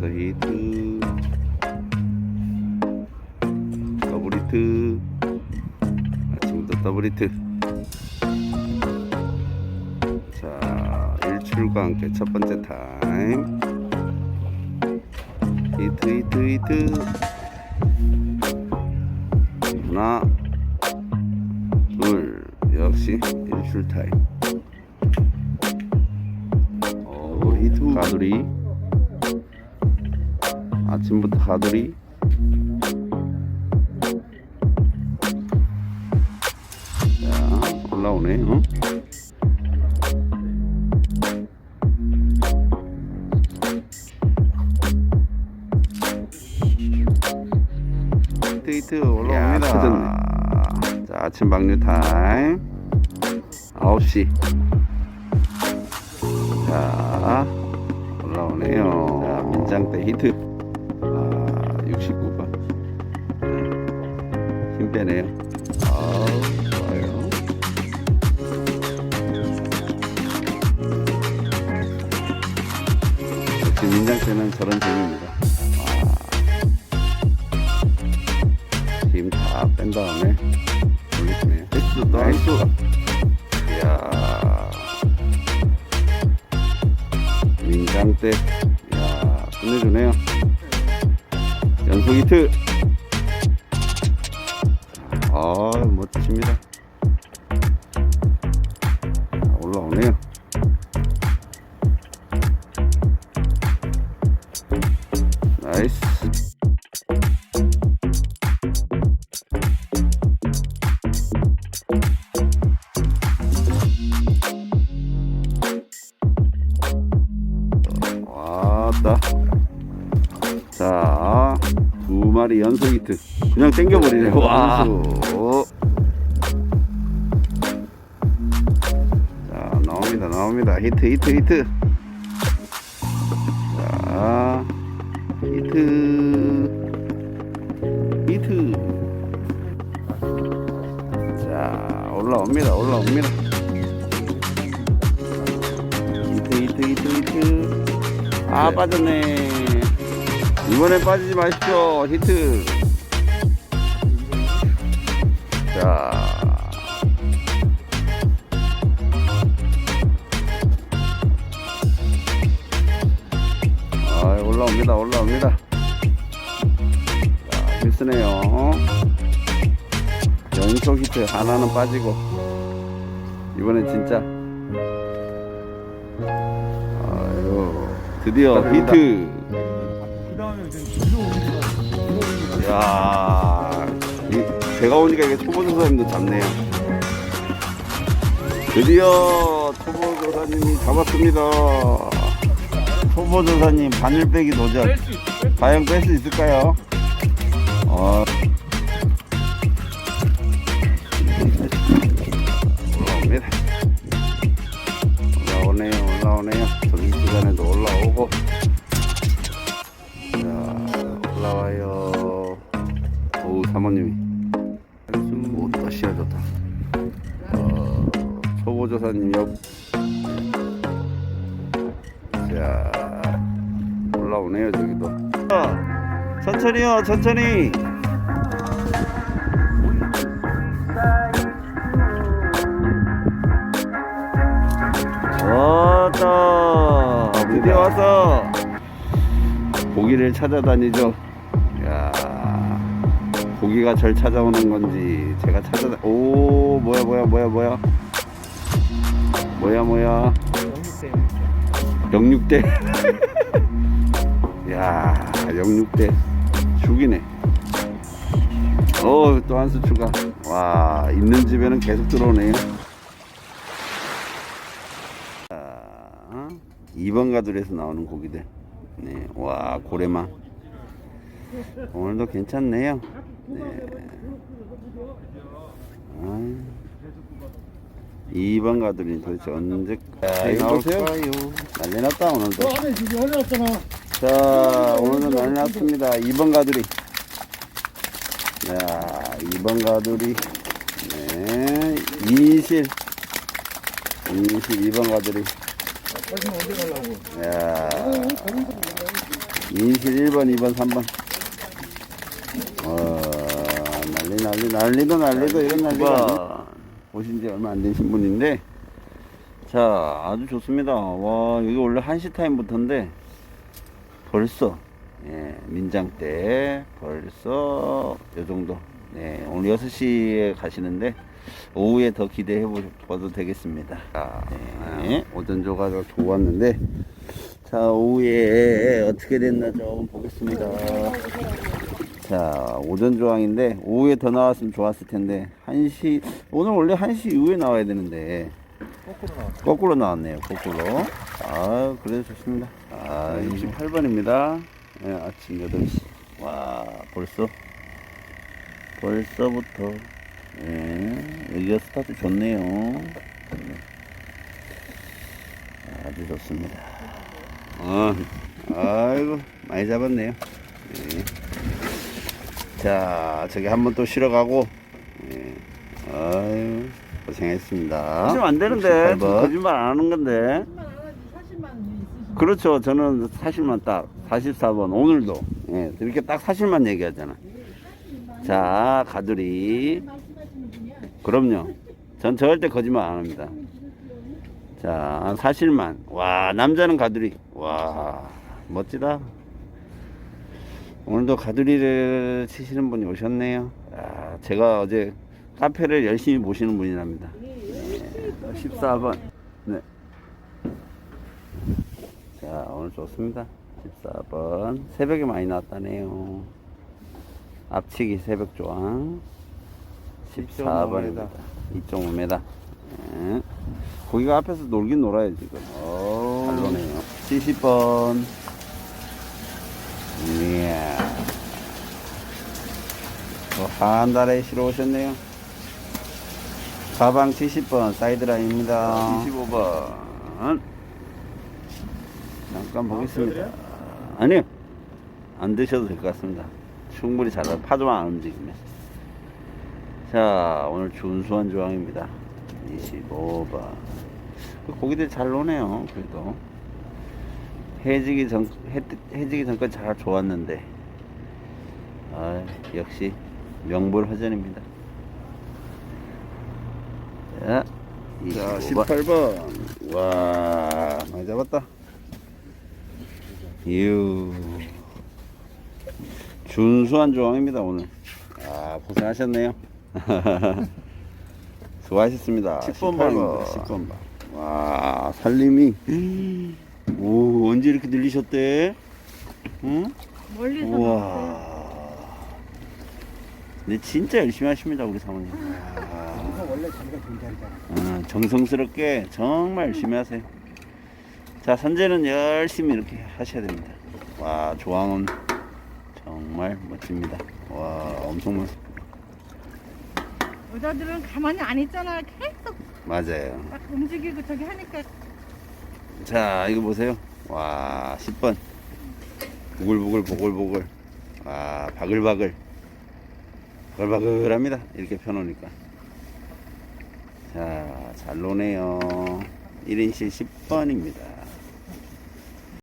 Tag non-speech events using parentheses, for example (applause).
아침부터 히트. 더블 히트. 아침부터 더블 히트. 자 일출과 함께 첫 번째 타임. 히트 히트 히트. 하나 둘 역시 일출 타임. 어, 히트. 가두리 아침부터 가두리. 자 올라오네 어? 히트 히트 올라옵니다. 자 아침 방류 타임. 9시. 자 올라오네요. 자 민장대 히트. 아 69번. 네, 힘 빼네요. 아우 좋아요. 역시 민장대는 저런 재미입니다. 힘다뺀 다음에 올리시네요. 헬스 나이스. 이야. 민장대 이야 끝내주네요 연속 히트 아 멋집니다 마리 연속 히트. 그냥 땡겨버리네. 와. 자, 나옵니다. 나옵니다. 히트, 히트, 히트. 자, 히트. 히트. 자, 올라옵니다. 올라옵니다. 히트, 히트, 히트, 히트. 아 네. 빠졌네 이번엔 빠지지 마십시오. 히트. 자. 아, 올라옵니다 올라옵니다. 자 필수네요. 연속 히트 하나는 빠지고 이번엔 진짜. 아유 드디어. 히트 야, 이, 제가 오니까 이게 초보 조사님도 잡네요. 드디어 초보 조사님이 잡았습니다. 초보 조사님 바늘 빼기 도전. 과연 뺄 수 있을까요? 어. 올라오네요, 올라오네요. 점심시간에도 올라오고. 초보조사님 옆. 자, 올라오네요, 저기도. 천천히요, 천천히. 왔다. 드디어 왔어. 고기를 찾아다니죠. 야, 고기가 절 찾아오는 건지 제가 찾아다. 오, 뭐야, 뭐야, 뭐야, 뭐야. 뭐야, 뭐야. 영육대. (laughs) 야, 영육대 죽이네. 어, 또 한 수 추가. 와, 있는 집에는 계속 들어오네요. 자, 2번 가들에서 나오는 고기들. 네, 와, 고래마. 오늘도 괜찮네요. 네. 아, 2번 가들이 도대체 언제 자, 이거 보세요. 나올까요? 난리 났다, 오늘도. 너 안에 지금 흘렸잖아. 자, 오늘은 난리 났습니다. 2번 가두리. 자, 2번 가두리. 네, 이실. 이실 2번 가두리. 다시 언제 가려고? 야, 인실 1번, 2번, 3번. 어, 난리, 난리, 난리도 난리도 이런 난리가. 보신 지 얼마 안 되신 분인데. 자, 아주 좋습니다. 와, 여기 원래 1시 타임부터인데, 벌써, 예, 민장 때, 벌써, 요 정도. 네, 오늘 6시에 가시는데, 오후에 더 기대해 봐도 되겠습니다. 아, 네, 오전 조가가 좋았는데, 자, 오후에 어떻게 됐나 좀 보겠습니다. 자, 오전 조항인데, 오후에 더 나왔으면 좋았을 텐데, 1시, 오늘 원래 1시 이후에 나와야 되는데, 거꾸로 나와. 거꾸로 나왔네요, 거꾸로. 아, 그래도 좋습니다. 아, 68번입니다. 예, 아침 8시. 와, 벌써, 벌써부터, 예, 여기가 스타트 좋네요. 네. 아주 좋습니다. 어, 아이고, 많이 잡았네요. 예. 자, 저기 한번 또 쉬러 가고, 예. 아유, 고생했습니다. 하시면 안 되는데, 거짓말 안 하는 건데. 그렇죠. 저는 사실만 딱 44번 오늘도 예, 이렇게 딱 사실만 얘기하잖아. 자 가두리. 그럼요. 전 절대 거짓말 안 합니다. 자 사실만. 와 남자는 가두리. 와 멋지다. 오늘도 가두리를 치시는 분이 오셨네요. 아, 제가 어제 카페를 열심히 모시는 분이랍니다. 네, 14번. 네. 자, 오늘 좋습니다. 14번. 새벽에 많이 나왔다네요. 앞치기 새벽 조항. 14번입니다. 2.5m. 네. 거기가 앞에서 놀긴 놀아요, 지금. 잘 노네요. 70번. 이야. 또한 달에 쉬러 오셨네요. 가방 70번 사이드라인입니다. 25번. 잠깐 보겠습니다. 아니요. 안 드셔도 될 것 같습니다. 충분히 잘, 파도만 안 움직이면. 자, 오늘 준수한 조항입니다. 25번. 그 고기들 잘 노네요, 그래도. 해지기 전, 해, 해지기 전까지 잘 좋았는데. 아, 역시 명불허전입니다. 자, 25번. 18번. 와, 많이 잡았다. 이유. 준수한 조항입니다, 오늘. 아, 고생하셨네요. (laughs) 수고하셨습니다. 10번 18번. 10번 봐. 와, 살림이. 오, 언제 이렇게 늘리셨대? 응? 멀리서. 우와. 근데 진짜 열심히 하십니다, 우리 사모님. 원래 자기가 존재하잖아. 아, 정성스럽게 정말 열심히 하세요. 자, 선제는 열심히 이렇게 하셔야 됩니다. 와, 조항은 정말 멋집니다. 와, 엄청 멋. 여자들은 가만히 안 있잖아. 계속 맞아요. 막 움직이고 저기 하니까 자, 이거 보세요. 와, 10번. 보글보글, 보글보글. 와, 바글바글. 바글바글합니다. 이렇게 펴놓으니까. 자, 잘 노네요. 1인실 10번입니다.